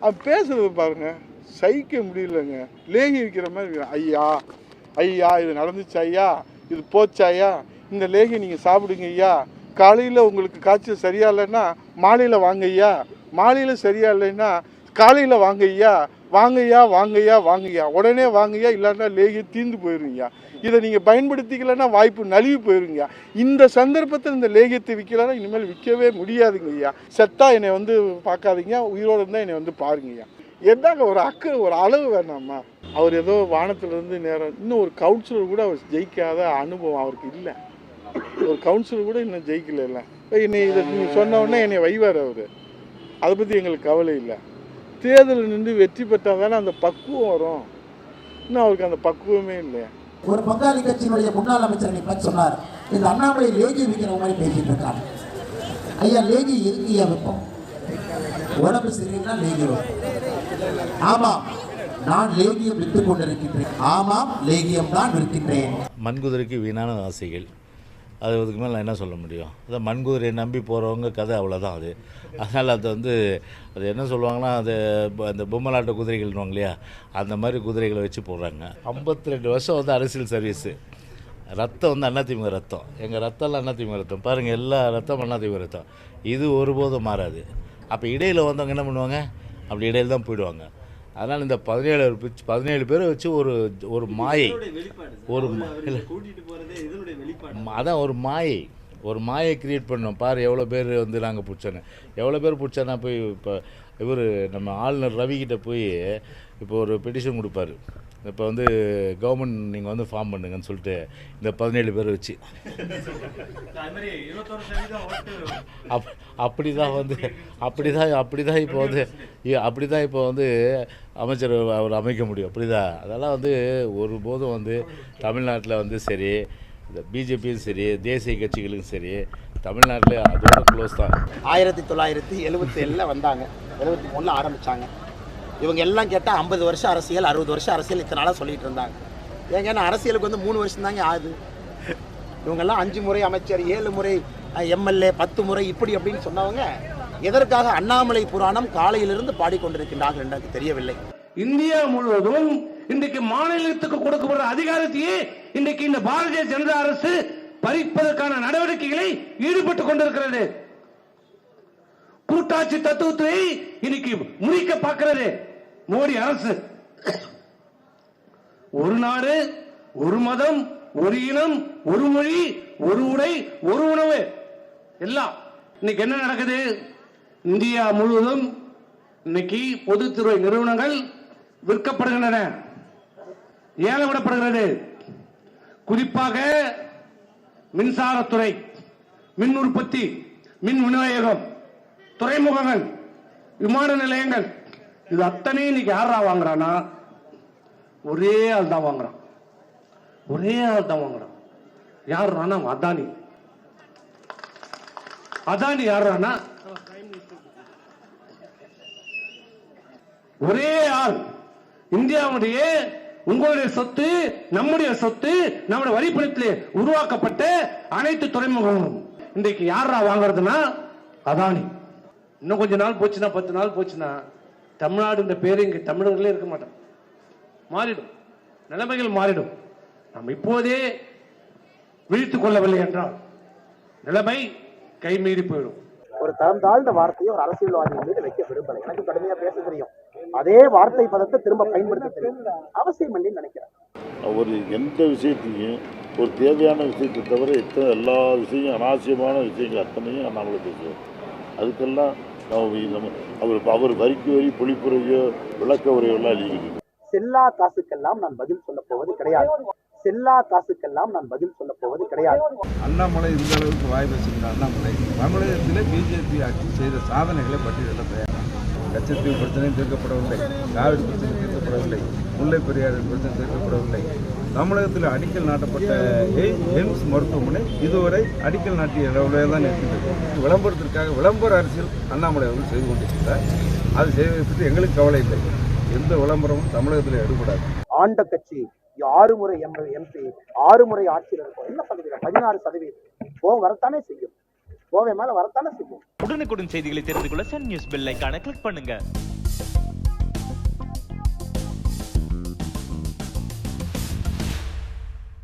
அவன் பேசுறது பாருங்க. சகிக்க முடியலங்க. லேகி விற்கிற மாதிரி இருக்கிறான். ஐயா ஐயா இது நடந்துச்சு ஐயா இது போச்சு ஐயா. இந்த லேகி நீங்கள் சாப்பிடுங்க ஐயா. காலையில் உங்களுக்கு காய்ச்சல் சரியா இல்லைன்னா மாலையில் வாங்க ஐயா. மாலையில் சரியா இல்லைன்னா காலையில் வாங்க ஐயா. வாங்கய்யா வாங்கய்யா வாங்கய்யா. உடனே வாங்கய்யா இல்லைன்னா லேகி தீர்ந்து போயிருங்கய்யா. இதை நீங்கள் பயன்படுத்திக்கலைன்னா வாய்ப்பு நழுவி போயிருங்கய்யா. இந்த சந்தர்ப்பத்தில் இந்த லேகியத்தை விற்கலன்னா இனிமேல் விற்கவே முடியாதுங்க ஐயா செத்தா என்னை வந்து பார்க்காதீங்க. உயிரோடு இருந்தால் என்னை வந்து பாருங்கய்யா. என்னங்க ஒரு அக்கு ஒரு அளவு வேணாமா? அவர் ஏதோ வானத்திலிருந்து நேரம் இன்னும் ஒரு கவுன்சிலர் கூட அவர் ஜெயிக்காத அனுபவம் அவருக்கு இல்லை. ஒரு கவுன்சிலர் கூட இன்னும் ஜெயிக்கல இல்லை என்னை இதை நீங்கள் சொன்ன உடனே என்னை வைவார் அவர். அதை பற்றி எங்களுக்கு கவலை இல்லை. தேர்தலில் நின்று வெற்றி பெற்றால் தானே அந்த பக்குவம் வரும். இன்னும் அவருக்கு அந்த பக்குவமே இல்லை. ஒரு பங்காளி கட்சியினுடைய முன்னாள் அமைச்சர் அன்னைக்கு சொன்னார் இந்த அண்ணாமலை லேகி விற்கிற மாதிரி பேசிட்டு இருக்காங்க ஐயா லேகி எதுக்கு ஐயா வைப்போம்? உடம்பு சரியில்லைன்னா லேகி ஆமாம் நான் லேகியம் விற்று கொண்டிருக்கின்றேன். ஆமாம் லேகியம் தான் விற்கின்றேன். மண்குதிரைக்கு வீணான ஆசைகள். அது அதுக்கு மேலே நான் என்ன சொல்ல முடியும்? அதை மண்குதிரையை நம்பி போகிறவங்க கதை அவ்வளோதான் அது. அதனால் அது வந்து அது என்ன சொல்லுவாங்கன்னா அது அந்த பொம்மலாட்ட குதிரைகள்னுவாங்க இல்லையா? அந்த மாதிரி குதிரைகளை வச்சு போடுறாங்க. 52 ரெண்டு வருஷம் வந்து அரசியல் சர்வீஸு ரத்தம் வந்து அண்ணாதிமுக ரத்தம். எங்கள் ரத்தம்லாம் அண்ணாதிமுக ரத்தம். பாருங்கள் எல்லா ரத்தம் அண்ணாதிமுக ரத்தம். இது ஒருபோதும் மாறாது. அப்போ இடையில் வந்தவங்க என்ன பண்ணுவாங்க? அப்படி இடையில் தான் போயிடுவாங்க. அதனால் இந்த பதினேழு பதினேழு பேரை வச்சு ஒரு ஒரு மாயை. ஒரு இல்லை. அதான் ஒரு மாயை. ஒரு மாயை கிரியேட் பண்ணோம் பாரு எவ்வளோ பேர் வந்து நாங்கள் பிடிச்சோன்னு. எவ்வளோ பேர் பிடிச்சோன்னா போய் இப்போ இவர் நம்ம ஆளுநர் ரவிக்கிட்ட போய் இப்போ ஒரு பெட்டிஷன் கொடுப்பாரு. இப்போ வந்து கவர்மெண்ட் நீங்கள் வந்து ஃபார்ம் பண்ணுங்கன்னு சொல்லிட்டு இந்த பதினேழு பேரை வச்சு. அப் அப்படி தான் வந்து அப்படி தான் அப்படி தான் இப்போ வந்து அப்படி தான் இப்போ வந்து அமைச்சர் அவர் அமைக்க முடியும். அப்படி தான் அதெல்லாம் வந்து ஒருபோதும் வந்து தமிழ்நாட்டில் வந்து சரி இந்த பிஜேபியும் சரி தேசிய கட்சிகளும் சரி தமிழ்நாட்டில் அதோட க்ளோஸ் தான். ஆயிரத்தி தொள்ளாயிரத்தி எழுபத்தி ஏழில் வந்தாங்க. எழுபத்தி மூணில் ஆரம்பித்தாங்க இவங்க எல்லாம் கேட்டால் ஐம்பது வருஷம் அரசியல் அறுபது வருஷம் அரசியல் இத்தனை நாளாக சொல்லிட்டு இருந்தாங்க. ஏங்கன்னா அரசியலுக்கு வந்து மூணு வருஷம் தாங்க ஆகுது. இவங்கெல்லாம் அஞ்சு முறை அமைச்சர் ஏழு முறை எம்எல்ஏ பத்து முறை இப்படி அப்படின்னு சொன்னவங்க எதற்காக அண்ணாமலை புராணம் காலையிலிருந்து பாடிக்கொண்டிருக்கின்றார்கள் என்று எனக்கு தெரியவில்லை. இந்தியா முழுவதும் இன்றைக்கு மாநிலத்துக்கு கொடுக்கப்படுற அதிகாரத்தையே இன்றைக்கு இந்த பாரதிய ஜனதா அரசு பறிப்பதற்கான நடவடிக்கைகளை ஈடுபட்டு கொண்டிருக்கிறது. கூட்டாட்சி தத்துவத்தை இன்னைக்கு முடிக்க பார்க்கிறது. மோடி அரசு. ஒரு நாடு ஒரு மதம் ஒரு இனம் ஒரு மொழி ஒரு உடை ஒரு உணவு. எல்லாம். இன்னைக்கு என்ன நடக்குது? இந்தியா முழுவதும் இன்னைக்கு பொதுத்துறை நிறுவனங்கள் விற்கப்படுகின்றன. ஏலவிடப்படுகிறது. விடப்படுகிறது குறிப்பாக மின்சாரத்துறை மின் உற்பத்தி மின் விநியோகம் துறைமுகங்கள் விமான நிலையங்கள் இது அத்தனையும் இன்னைக்கு யாரா வாங்குறான்னா ஒரே ஆள் தான் வாங்குறான். ஒரே ஆள் தான் வாங்குறான். யாருன்னா அதானி. அதானி யாருன்னா ஒரே ஆள். இந்தியாவுடைய உங்களுடைய சொத்து நம்முடைய சொத்து நம்முடைய வரிப்பணத்தில் உருவாக்கப்பட்ட அனைத்து துறைமுகங்களும். இன்றைக்கு யாரா வாங்குறதுன்னா அதானி. இன்னும் கொஞ்ச நாள் போச்சுன்னா பத்து நாள் போச்சுன்னா தமிழ்நாடு இந்த பேரு இங்க தமிழர்களே இருக்க மாட்டோம். மாறிடும். நிலைமைகள் மாறிடும். நாம் இப்போதே விழித்துக் கொள்ளவில்லை என்றால் நிலைமை கைமீறி போயிடும். ஒரு தரம் தாழ்ந்த வார்த்தையை ஒரு அரசியல்வாதி மீது வைக்க விரும்பலை. எனக்கு கடுமையா பேச தெரியும். அதே வார்த்தை பதத்தை திரும்ப பயன்படுத்த தெரியும் அவசியம் என்று நினைக்கிறேன் ஒரு எந்த விஷயத்தையும் ஒரு தேவையான விஷயத்தை தவிர எத்தனை எல்லா விஷயம் அனாவசியமான விஷயங்கள் அத்தனையும் அண்ணாமலை பேசுவார் அதுக்கெல்லாம் நம்ம அவர் அவர் வரிக்கு வரி பொழிப்புரையோ விளக்க உரையோ எல்லாம் எழுதிக்கிட்டு செல்லா காசுக்கெல்லாம் நான் பதில் சொல்ல போவது கிடையாது. செல்லா காசுக்கெல்லாம் நான் பதில் சொல்ல போவது கிடையாது. அண்ணாமலை இந்த அளவுக்கு வாய் பேசுகிற அண்ணாமலை தமிழகத்தில் பிஜேபி ஆட்சி செய்த சாதனைகளை பட்டியலிட தயார் லட்சத்தீவு பிரச்சனை தீர்க்கப்படவில்லை காவிரி பிரச்சனை தீர்க்கப்படவில்லை முல்லை பெரியாறு பிரச்சனை தீர்க்கப்படவில்லை. தமிழகத்தில் அடிக்கல் நாட்டப்பட்ட எய்ம்ஸ் மருத்துவமனை இதுவரை அடிக்கல் நாட்டிய அளவிலே தான் இருக்கின்றது. விளம்பரத்திற்காக விளம்பர அரசியல் அண்ணாமலை அவர்கள் செய்து கொண்டிருக்கிறார். அது செய்வதற்கு எங்களுக்கு கவலை இல்லை. எந்த விளம்பரமும் தமிழகத்தில் எடுபடாது. ஆண்ட கட்சி ஆறு முறை எம் எம்பி ஆறு முறை ஆட்சியில் இருக்கும். என்ன சதவீதம்? பதினாறு சதவீதம். போக வரத்தானே செய்யும். கோவை மேல வரத்தானே செய்யும் உடனுக்குடன் செய்திகளை தெரிந்து கொள்ள சன் நியூஸ் பெல் ஐக்கான கிளிக் பண்ணுங்க.